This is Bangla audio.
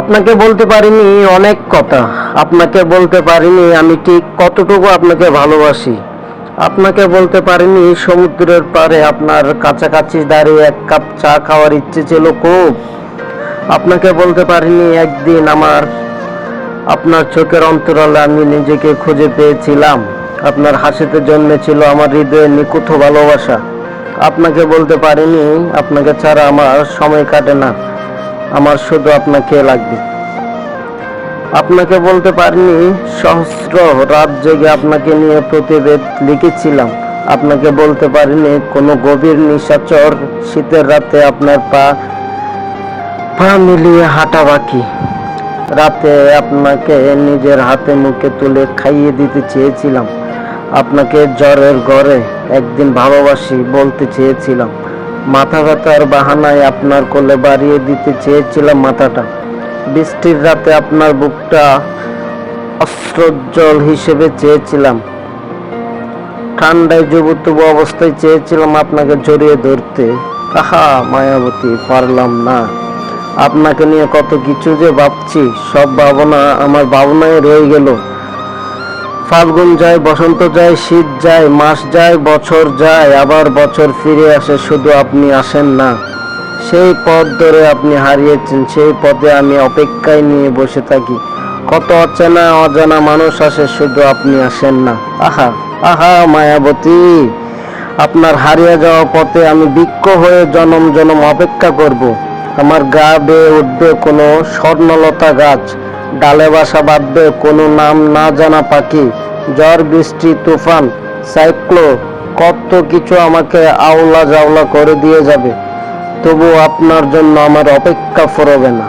আপনাকে বলতে পারিনি অনেক কথা। আপনাকে বলতে পারিনি আমি ঠিক কতটুকু আপনাকে ভালোবাসি। আপনাকে বলতে পারিনি সমুদ্রের পাড়ে আপনার কাছাকাছি দাঁড়িয়ে এক কাপ চা খাওয়ার ইচ্ছে ছিল খুব। আপনাকে বলতে পারিনি একদিন আমার, আপনার চোখের অন্তরালে আমি নিজেকে খুঁজে পেয়েছিলাম। আপনার হাসিতে জন্মেছিল আমার হৃদয়ে নিকুথ ভালোবাসা। আপনাকে বলতে পারিনি, আপনাকে ছাড়া আমার সময় কাটে না। আমার শুধু আপনাকে লাগবে। আপনাকে বলতে পারিনি, সহস্র রাত জেগে আপনাকে নিয়ে প্রতিবেদ লিখেছিলাম। আপনাকে বলতে পারিনি, কোনো গভীর নিশাচর শীতের রাতে আপনার পা পা মিলিয়ে হাঁটা বাকি। রাতে আপনাকে নিজের হাতে মুখে তুলে খাইয়ে দিতে চেয়েছিলাম। আপনাকে জ্বরের ঘরে একদিন ভালোবাসি বলতে চেয়েছিলাম। মাথা ব্যথার বাহানায় আপনার কোলে বাড়িয়ে দিতে চেয়েছিলাম মাথাটা। বৃষ্টির রাতে আপনার বুকটা অস্ত্রোজ্জ্বল হিসেবে চেয়েছিলাম। ঠান্ডায় যুবতবু অবস্থায় চেয়েছিলাম আপনাকে জড়িয়ে ধরতে। আহা, মায়াবতী, পারলাম না। আপনাকে নিয়ে কত কিছু যে ভাবছি, সব ভাবনা আমার ভাবনায় রয়ে গেল। ফাল্গুন যায়, বসন্ত যায়, শীত যায়, মাস যায়, বছর যায়, আবার বছর ফিরে আসে, শুধু আপনি আসেন না। সেই পথ ধরে আপনি হারিয়েছেন, সেই পথে আমি অপেক্ষায় নিয়ে বসে থাকি। কত অচেনা, অজানা মানুষ আসে, শুধু আপনি আসেন না। আহা আহা, মায়াবতী! আপনার হারিয়ে যাওয়া পথে আমি বৃক্ষ হয়ে জনম জনম অপেক্ষা করব। আমার গা বেয়ে উঠবে কোনো স্বর্ণলতা গাছ। ডালে বাসা বাঁধবে, কোনো নাম না জানা পাখি, ঝড়, বৃষ্টি, তুফান সাইক্লো কত কিছু আমাকে আওলা জাওলা করে দিয়ে যাবে। তবু আপনার জন্য আমার অপেক্ষা ফরবে না।